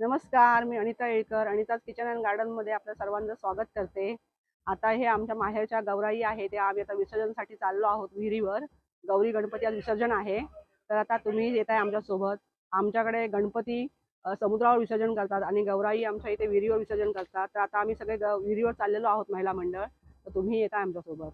नमस्कार मी Anita Yelkar Anita's kitchen and गार्डनमध्ये आपल्या सर्वांचं स्वागत करते. आता हे आमच्या माहेरच्या गौराई आहे ते आम्ही आता विसर्जनसाठी चाललो आहोत विहिरीवर. गौरी गणपती आज विसर्जन आहे. तर आता तुम्ही येत आहे आमच्यासोबत आमच्याकडे गणपती समुद्रावर विसर्जन करतात आणि गौराई आमच्या इथे विहिरीवर विसर्जन करतात. तर आता आम्ही सगळे ग- विहिरीवर चाललेलो आहोत महिला मंडळ. तर तुम्ही येत आहे आमच्यासोबत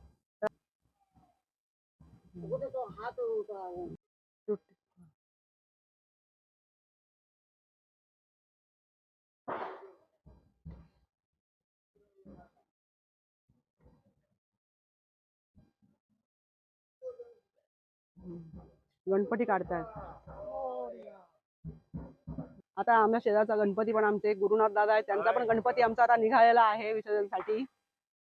गणपती काढतात आता आमच्या शेजारचा गणपती पण आमचे गुरुनाथ दादा आहे त्यांचा पण गणपती आमचा आता निघालेला आहे विसर्जनसाठी.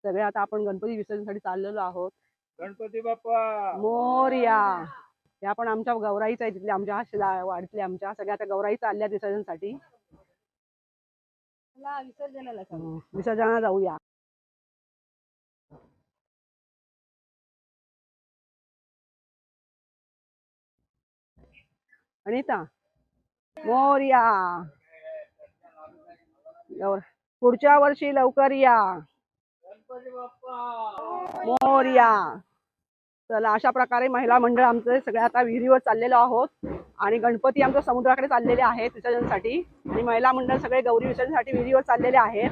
सगळे आता आपण गणपती विसर्जनसाठी चाललेलो आहोत. गणपती बाप्पा! मोरया! या पण आमच्या गौराईच आहे तिथल्या आमच्या वाडीतल्या आमच्या सगळ्या आता गौराई चालल्या विसर्जनसाठी. विसर्जनाला हं, विसर्जनाला जाऊया. अनिता मोरया. पुढच्या वर्षी लवकर या. मोर्या. चला अशा प्रकारे महिला मंडळ आमचं सगळ्या आता विहिरीवर चाललेलो आहोत. आणि गणपती आमच्या समुद्राकडे चाललेले आहेत विसर्जनसाठी. आणि महिला मंडळ सगळे गौरी विसर्जनसाठी विहिरीवर चाललेले आहेत.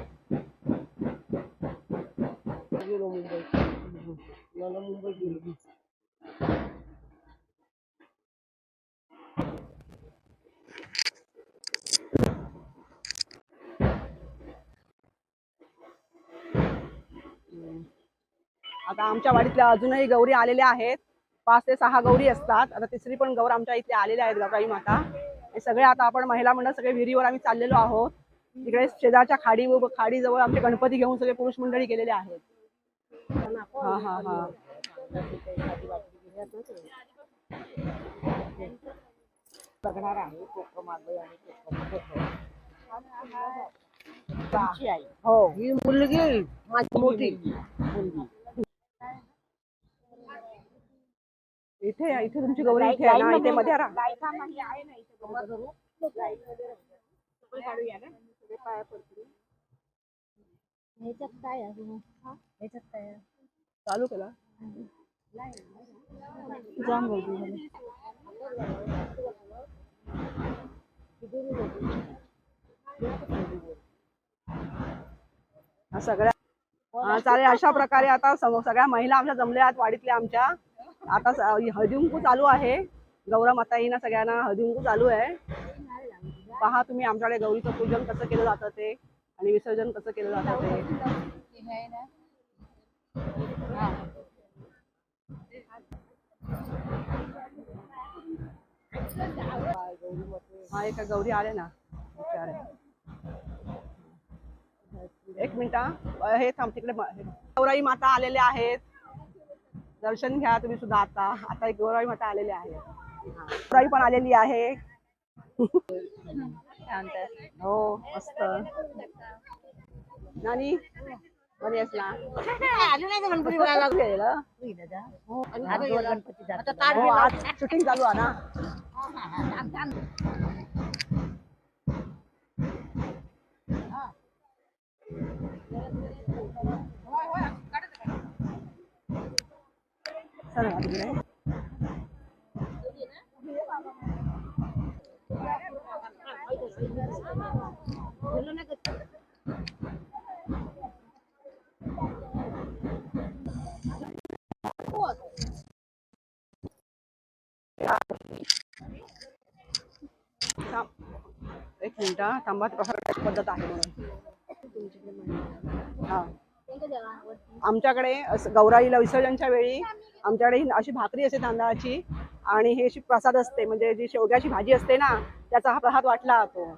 गेलो मुंबई मुंबई आता आमच्या वाडीतल्या अजूनही गौरी आलेल्या आहेत. पाच ते सहा गौरी असतात. आता तिसरी पण गौर आमच्या इथे आलेल्या आहेत गौराई माता. हे सगळे आता आपण महिला मंडळ सगळे विहिरीवर आम्ही चाललेलो आहोत. तिकडे शेजारच्या खाडी खाडी जवळ आमचे गणपती घेऊन सगळे पुरुष मंडळी गेलेले आहेत. हा हा हा. बघणार आहे हो. ही मुलगी. माझी मोठी मुलगी. इथे इथे तुमची गौरी इथे आहे ना इथे मध्ये ह्याच्यात काय आहे ह्याच्यात काय आहे? चालू केला. जाम गर्दी झाली हा सगळ्या हा, चालेल अशा प्रकारे आता सम- सगळ्या महिला आमच्या जमल्या आहेत वाडीतल्या आमच्या. आता स- चालू आहे. गौरा माताईना सगळ्यांना हळदीकुंकू चालू आहे. पहा तुम्ही आमच्याकडे गौरीचं पूजन कसं केलं जातं ते आणि विसर्जन कसं केलं जातं ते. हा एका गौरी आले ना. एक मिनिट हे. थांब तिकडे हे. गौराई माता आलेल्या आहेत. दर्शन घ्या तुम्ही सुद्धा आता. आता एक गौराई माता आलेली आहे. हा. पण आलेली आहे. हो मस्त. नानी शूटिंग हो, चालू आहे ना. आली नाही का गणपती बघायला गेलं? हो, आता गेला. गणपती आता ताट हो आज शूटिंग चालू आहे ना चला तिकडे एक मिनिट हा. थांबा प्रसाद पद्धत आहे म्हणून हा आमच्याकडे असं गौराईला विसर्जनच्या वेळी आमच्याकडे ही अशी भाकरी असते तांदळाची आणि हे अशी प्रसाद असते म्हणजे जी शेवग्याची भाजी असते ना त्याचा हा प्रसाद वाटला जातो.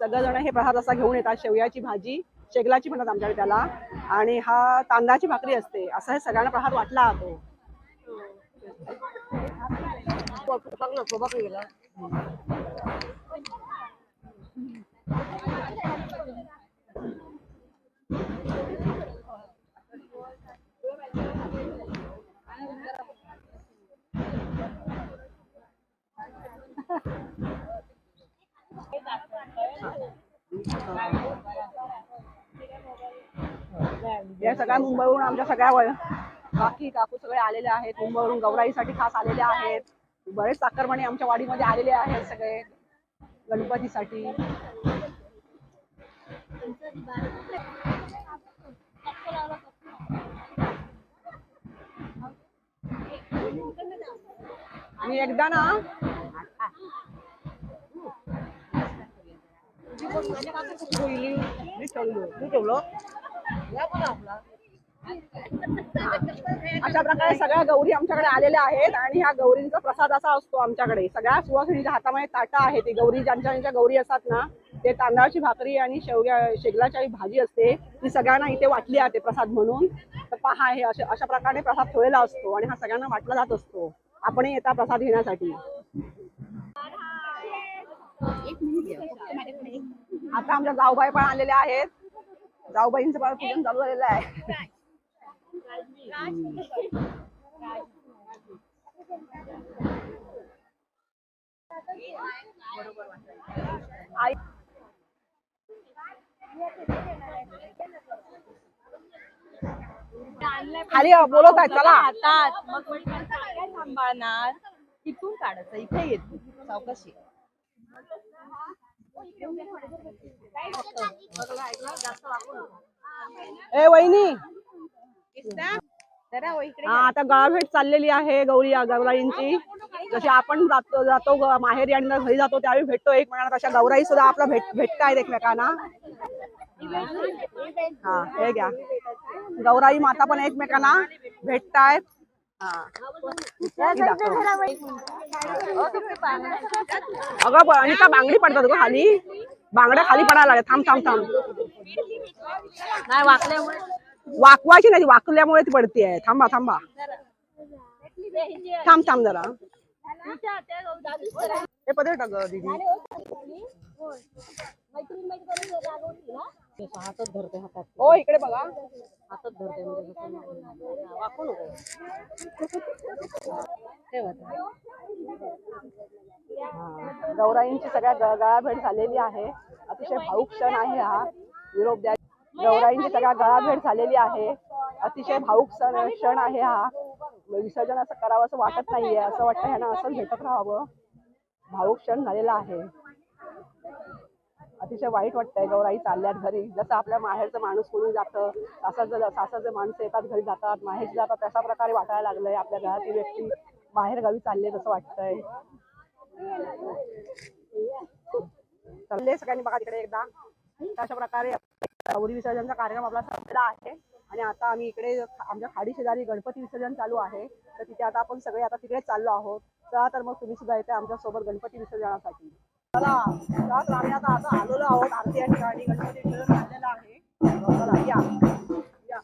सगळेजण हे प्रसाद असा घेऊन येतात शेवयाची भाजी शेगलाची म्हणतात आमच्याकडे त्याला. आणि हा तांदळाची भाकरी असते असा हे सगळ्यांना प्रसाद वाटला जातो. चांगलं बघ गेला या सगळ्या मुंबईवरून आमच्या सगळ्या वय- काकी काकू सगळे आलेले आहेत. मुंबईवरून गौराईसाठी खास आलेले आहेत. बरेच साखरमणी आमच्या वाडीमध्ये आलेले आहेत सगळे. गणपतीसाठी. आणि एकदा ना मी ठेवलं. ठेवलं? अशा प्रकारे सगळ्या गौरी आमच्याकडे आलेल्या आहेत आणि ह्या गौरींचा प्रसाद असा असतो आमच्याकडे. सगळ्या सुवासिनीच्या हातामध्ये ताटा आहे ती. गौरी ज्यांच्या ज्यांच्या गौरी असतात ना ते तांदळाची भाकरी आणि शेवग्या शेगलाची भाजी असते. ती सगळ्यांना इथे वाटली आहे प्रसाद म्हणून. तर पहा हे अशा अशा प्रकारे प्रसाद ठेवलेला असतो आणि हा सगळ्यांना वाटला जात असतो. आपण येता प्रसाद घेण्यासाठी. आता आमच्या जाऊबाई पण आलेल्या आहेत. जाऊबाईंचं पण पूजन चालू झालेलं आहे. खाली बोलत आहे चला. हातात मग काय सांभाळणार. इथून काढायचं इथे येते चौकशी. ए वहिनी. आता गावाभेट चाललेली आहे गौरी गौराईंची. जशी आपण जातो जातो माहेरी आणि घरी जातो त्यावेळी भेटतो एक महिन्यात अशा गौराई सुद्धा आपला भेट भेटतायत एकमेकांना. हा हे घ्या. गौराई माता पण एकमेकांना भेटतायत. हा. ही. अगं ब- अनिता बांगडी पडतात ग खाली? बांगड्या खाली पडायला लागल्या थांब थांब थांब. नाही वाकल्यामुळे. वाकवायची नाही वाकल्यामुळे ती पडते थांबा थांबा. थांब थांब जरा. हे पदे टाक दीदी. हातच धरते हातात हो इकडे बघा. हातच धरते म्हणजे वाकू नको गौराईंची सगळ्या ग- गळाभेट झालेली आहे. अतिशय भाऊ क्षण आहे हा. निरोप द्या. गौराईंची सगळ्या गळाभेट झालेली आहे. अतिशय भाऊक क्षण क्षण आहे हा. विसर्जन असं करावं असं वाटत नाहीये. असं वाटतं ह्यांना असंच भेटत राहावं. भाऊक क्षण झालेला आहे. अतिशय वाईट वाटतंय गौराई चालल्यात घरी. जसं आपल्या माहेरचं माणूस कोणी जातं सासरचं सासरचे माणसं येतात घरी जातात माहेरची जातात तशा प्रकारे वाटायला लागलंय आपल्या घरातील व्यक्ती. बाहेर गावी चालले असं वाटतंय. चालले सगळ्यांनी बघा तिकडे एकदा. अशा प्रकारे गौरी विसर्जनचा कार्यक्रम आपला संपला आहे. आणि आता आम्ही इकडे आमच्या खाडी शेजारी गणपती विसर्जन चालू आहे. तर तिथे आता आपण सगळे आता तिकडे चाललो आहोत. चला तर मग तुम्ही सुद्धा येते आमच्यासोबत गणपती विसर्जनासाठी. चला चला तर आम्ही आता आता आलेलो आहोत. आरती या ठिकाणी गणपती विसर्जन झालेलं आहे. चला या. या.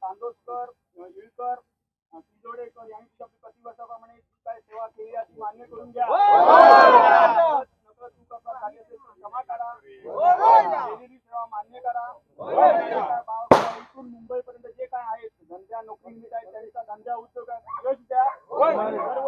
तांदोळकर इळकर तिजोडेकर यांनी तुझ्या प्रतिवर्षाप्रमाणे जी काय सेवा केली आहे ती मान्य करून घ्या नकळत चुका झाली असेल तर क्षमा करा केलेली सेवा मान्य करा इथून मुंबई पर्यंत जे काय आहेत धंद्या नोकरी आहेत त्यांचा धंद्या उद्योगात यश द्या. दरवर्षी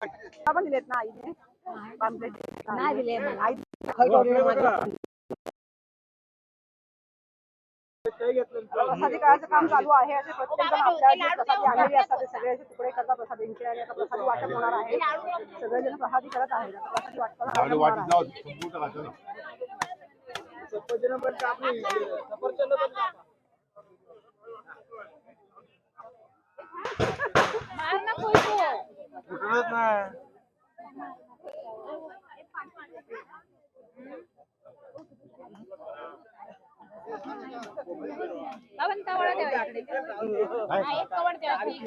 पण दिलेत ना आईने? पाम्पलेट. नाही दिले मला. आई प्रसादी करायचं काम चालू आहे असे प्रत्येक जण आपल्या जे प्रसादी आणलेली असतात. ते सगळे असे तुकडे करतात. प्रसादींचे आणि आता प्रसादी वाटप होणार आहे. सगळेजण प्रसादी करत आहेत. आता प्रसादी वाटपाला आरंभ होणार आहे. सफरचंद पण कापली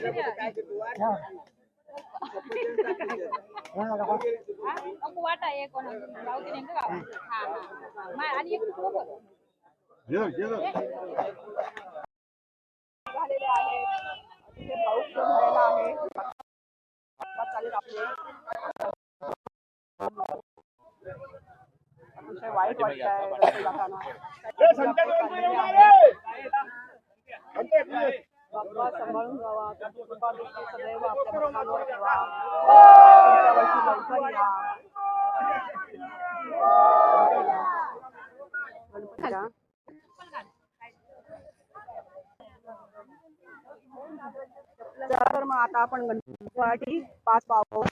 सफरचंद पण कापा. कुठलंच नाही झालेले आहेत. तिथे पाऊस पण झालेला आहे. वाटपात चालेल आपले. अतिशय वाईट आहे. बाप्पा सांभाळून जावा कृपा दृष्टी सदैव आपल्या भक्तांवर ठेवा. पुढच्या वर्षी लवकर या. गणपतीला चला तर मग आता आपण गणपती पाच पाव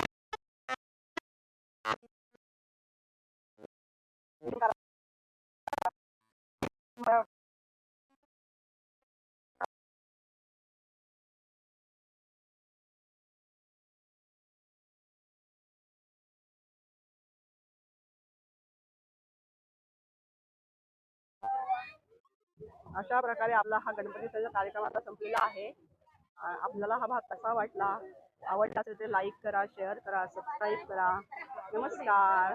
अशा प्रकारे आपला हा गणपतीचा कार्यक्रम आता संपलेला आहे. आपल्याला हा भाग कसा वाटला? आवडला असेल तर लाईक करा शेअर करा सबस्क्राईब करा. नमस्कार.